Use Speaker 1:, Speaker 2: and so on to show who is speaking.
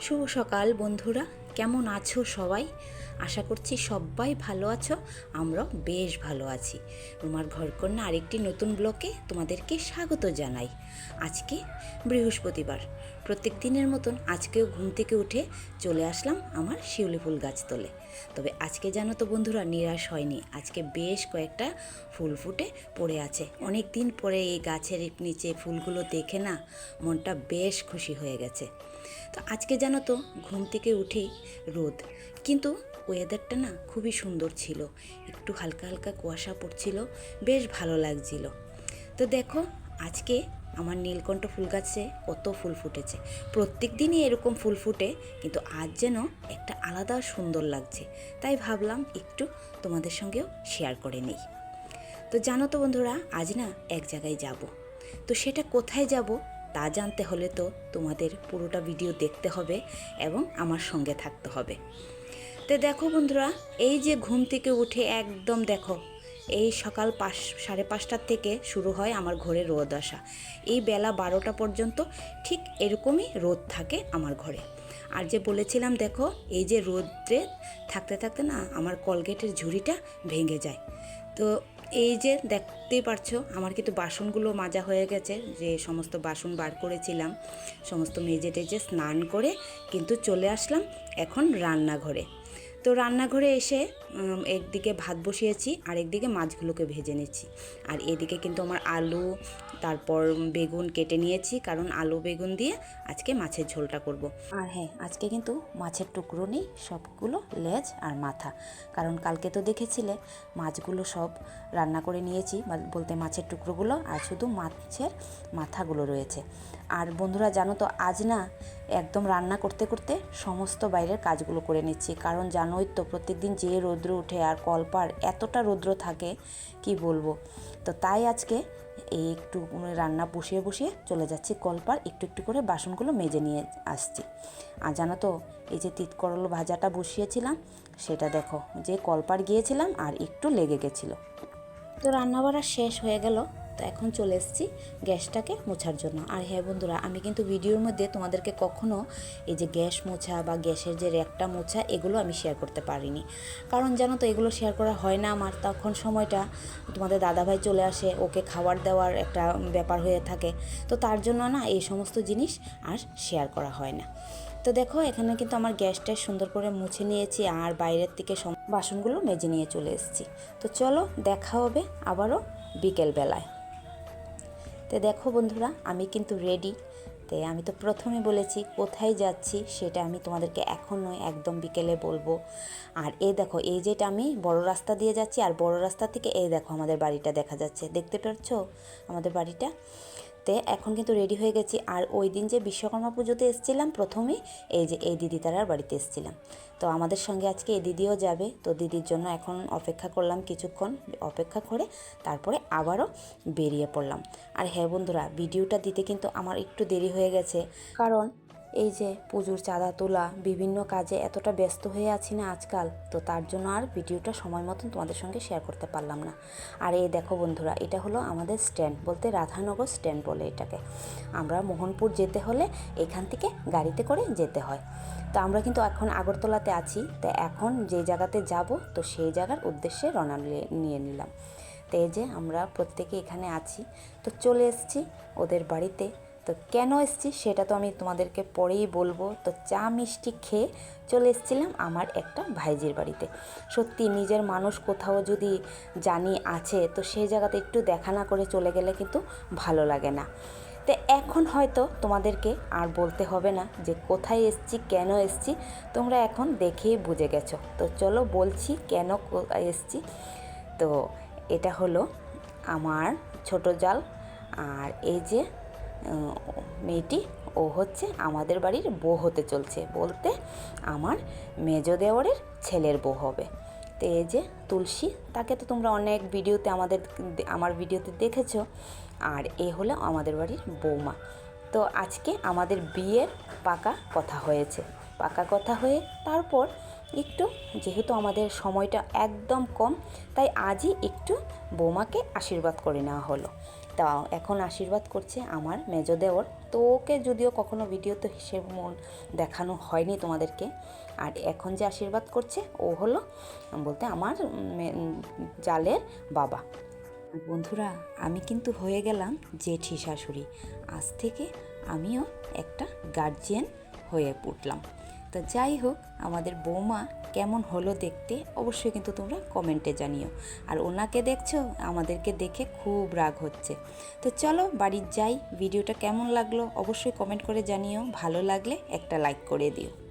Speaker 1: শুভ সকাল বন্ধুরা। কেমন আছো সবাই? আশা করছি সবাই ভালো আছো, আমরাও বেশ ভালো আছি। তোমার ঘরকন্যা আরেকটি নতুন ব্লকে তোমাদেরকে স্বাগত জানাই। আজকে বৃহস্পতিবার, প্রত্যেক দিনের মতন আজকেও ঘুম থেকে উঠে চলে আসলাম আমার শিউলি ফুল গাছ তোলে। তবে আজকে জানো তো বন্ধুরা, নিরাশ হয়নি। আজকে বেশ কয়েকটা ফুল ফুটে পড়ে আছে। অনেক দিন পরে এই গাছের নিচে ফুলগুলো দেখে না মনটা বেশ খুশি হয়ে গেছে। তো আজকে জানো তো ঘুম থেকে উঠেই রোদ। কিন্তু ওয়েদারটা না খুবই সুন্দর ছিল। একটু হালকা হালকা কুয়াশা পড়ছিল, বেশ ভালো লাগছিল। তো দেখো, আজকে আমার নীলকণ্ঠ ফুল গাছে কত ফুল ফুটেছে। প্রত্যেক দিনই এরকম ফুল ফুটে, কিন্তু আজ যেন একটা আলাদা সুন্দর লাগছে। তাই ভাবলাম একটু তোমাদের সঙ্গেও শেয়ার করে নিই। তো জানো তো বন্ধুরা, আজ না এক জায়গায় যাব। তো সেটা কোথায় যাব তা জানতে হলে তো তোমাদের পুরোটা ভিডিও দেখতে হবে এবং আমার সঙ্গে থাকতে হবে। তো দেখো বন্ধুরা, এই যে ঘুম থেকে উঠে একদম দেখো, এই সকাল পাঁচ, সাড়ে পাঁচটার থেকে শুরু হয় আমার ঘরে রোদ আসা। এই বেলা বারোটা পর্যন্ত ঠিক এরকমই রোদ থাকে আমার ঘরে। আর যে বলেছিলাম দেখো, এই যে রোদ্রে থাকতে থাকতে না আমার কলগেটের ঝুড়িটা ভেঙে যায়। তো এই যে দেখতেই পারছ, আমার কিন্তু বাসনগুলো মাজা হয়ে গেছে। যে সমস্ত বাসন বার করেছিলাম, সমস্ত মেজে টেজে স্নান করে কিন্তু চলে আসলাম এখন রান্নাঘরে। তো রান্নাঘরে এসে একদিকে ভাত বসিয়েছি আর একদিকে মাছগুলোকে ভেজে নিচ্ছি। আর এদিকে কিন্তু আমার আলু, তারপর বেগুন কেটে নিয়েছি, কারণ আলু বেগুন দিয়ে আজকে মাছের ঝোলটা করব। আর হ্যাঁ আজকে কিন্তু মাছের টুকরো নেই, সবগুলো লেজ আর মাথা। কারণ কালকে তো দেখেছিলে, মাছগুলো সব রান্না করে নিয়েছি বলতে মাছের টুকরোগুলো, আর শুধু মাছের মাথাগুলো রয়েছে। আর বন্ধুরা জানো তো, আজ না একদম রান্না করতে করতে সমস্ত বাইরের কাজগুলো করে নিচ্ছি। কারণ জানোই তো প্রত্যেকদিন যে রৌদ্র উঠে আর কলপার এতটা রৌদ্র থাকে, কি বলব? তো তাই আজকে এই একটু রান্না বসিয়ে বসিয়ে চলে যাচ্ছি কলপার, একটু একটু করে বাসনগুলো মেজে নিয়ে আসছি। আর জানো তো, এই যে তিত করল ভাজাটা বসিয়েছিলাম, সেটা দেখো, যে কলপার গিয়েছিলাম আর একটু লেগে গেছিল। তো রান্নাবাড়া শেষ হয়ে গেল। তো এখন চলে এসেছি গ্যাসটাকে মোছার জন্য। আর হ্যাঁ বন্ধুরা, আমি কিন্তু ভিডিওর মধ্যে তোমাদেরকে কখনো এই যে গ্যাস মোছা বা গ্যাসের যে র্যাকটা মোছা, এগুলো আমি শেয়ার করতে পারিনি। কারণ জানো তো, এগুলো শেয়ার করা হয় না আমার। তখন সময়টা তোমাদের দাদাভাই চলে আসে, ওকে খাবার দেওয়ার একটা ব্যাপার হয়ে থাকে। তো তার জন্য না এই সমস্ত জিনিস আর শেয়ার করা হয় না। তো দেখো, এখানে কিন্তু আমার গ্যাসটা সুন্দর করে মুছে নিয়েছি আর বাইরের থেকে বাসনগুলো মেজে নিয়ে চলে এসেছি। তো চলো, দেখা হবে আবারও বিকেলবেলায়। তো দেখো বন্ধুরা, আমি কিন্তু রেডি তাই আমি তো প্রথমে বলেছি কোথায় যাচ্ছি, সেটা আমি তোমাদেরকে এখন নয়, একদম বিকেলে বলব। আর এই দেখো, এই যেটা আমি বড় রাস্তা দিয়ে যাচ্ছি, আর বড় রাস্তা থেকে এই দেখো আমাদের বাড়িটা দেখা যাচ্ছে। দেখতে পাচ্ছ আমাদের বাড়িটা? তে এখন কিন্তু রেডি হয়ে গেছি। আর ওই দিন যে বিশ্বকর্মা পুজোতে এসেছিলাম প্রথমে, এই যে এই দিদি তারার বাড়িতে এসেছিলাম। তো আমাদের সঙ্গে আজকে এই দিদিও যাবে। তো দিদির জন্য এখন অপেক্ষা করলাম কিছুক্ষণ, অপেক্ষা করে তারপরে আবারও বেরিয়ে পড়লাম। আর হ্যাঁ বন্ধুরা ভিডিওটা দিতে কিন্তু আমার একটু দেরি হয়ে গেছে। কারণ এই যে পুজোর চাঁদা তোলা, বিভিন্ন কাজে এতটা ব্যস্ত হয়ে আছি না আজকাল, তো তার জন্য আর ভিডিওটা সময় মতন তোমাদের সঙ্গে শেয়ার করতে পারলাম না। আর এই দেখো বন্ধুরা, এটা হলো আমাদের স্ট্যান্ড বলতে রাধানগর স্ট্যান্ড বলে এটাকে। আমরা মোহনপুর যেতে হলে এখান থেকে গাড়িতে করে যেতে হয়। তো আমরা কিন্তু এখন আগরতলাতে আছি, তো এখন যে জায়গাতে যাব, তো সেই জায়গার উদ্দেশ্যে রওনা নিয়ে- নিলাম। তো এই যে আমরা প্রত্যেকে এখানে আছি, তো চলে এসেছি ওদের বাড়িতে। তো কেন এসেছি সেটা তো আমি তোমাদেরকে পরেই বলব। তো চা মিষ্টি খেয়ে চলে এসেছিলাম আমার একটা ভাইজির বাড়িতে। সত্যি নিজের মানুষ কোথাও যদি জানি আছে, তো সেই জায়গাতে একটু দেখা না করে চলে গেলে কিন্তু ভালো লাগে না। তো এখন হয়তো তোমাদেরকে আর বলতে হবে না যে কোথায় এসছি, কেন এসছি, তোমরা এখন দেখেই বুঝে গেছো। তো চলো বলছি কেন এসছি। তো এটা হলো আমার ছোট জাল, আর এই যে মেয়েটি, ও হচ্ছে আমাদের বাড়ির বউ হতে চলছে বলতে আমার মেজ দেওয়ারের ছেলের বউ হবে। তো এই যে তুলসী, তাকে তো তোমরা অনেক ভিডিওতে আমাদের আমার ভিডিওতে দেখেছ। আর এ হলো আমাদের বাড়ির বৌমা। তো আজকে আমাদের বিয়ের পাকা কথা হয়েছে। পাকা কথা হয়ে তারপর একটু, যেহেতু আমাদের সময়টা একদম কম, তাই আজই একটু বৌমাকে আশীর্বাদ করে নেওয়া হলো। তা এখন আশীর্বাদ করছে আমার মেজ দেওর। তো ওকে যদিও কখনো ভিডিওতে হিসেব মন দেখানো হয়নি তোমাদেরকে, আর এখন যে আশীর্বাদ করছে, ও হলো বলতে আমার জালের বাবা। বন্ধুরা, আমি কিন্তু হয়ে গেলাম জেঠি শাশুড়ি। আজ থেকে আমিও একটা গার্জিয়ান হয়ে উঠলাম তো যাই হোক, আমাদের বৌমা কেমন হলো দেখতে অবশ্যই কিন্তু তোমরা কমেন্টে জানিও। আর ওনাকে দেখছ, আমাদেরকে দেখে খুব রাগ হচ্ছে। তো চলো, বাড়ির যাই, ভিডিওটা কেমন লাগল অবশ্যই কমেন্ট করে জানিও। ভালো লাগলে একটা লাইক করে দিও।